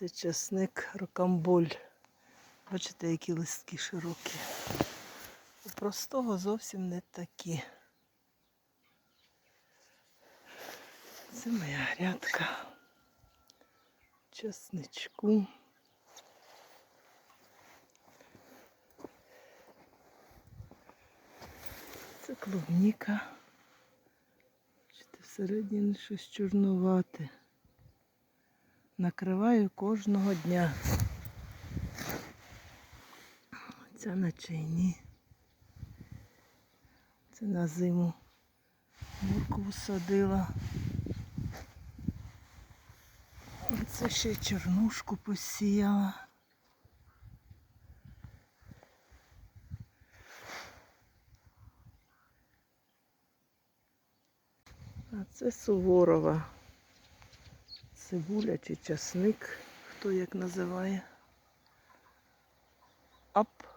Це часник рокамболь. Бачите, які листки широкі. У простого зовсім не такі. Це моя грядка. Часничку. Це клубніка. Бачите, всередині щось чорнувате. Накриваю кожного дня. Ця на чайні. Це на зиму. Моркву садила. Це ще чорнушку посіяла. А це Суворова. Цибуля чи часник, хто як називає. Ап.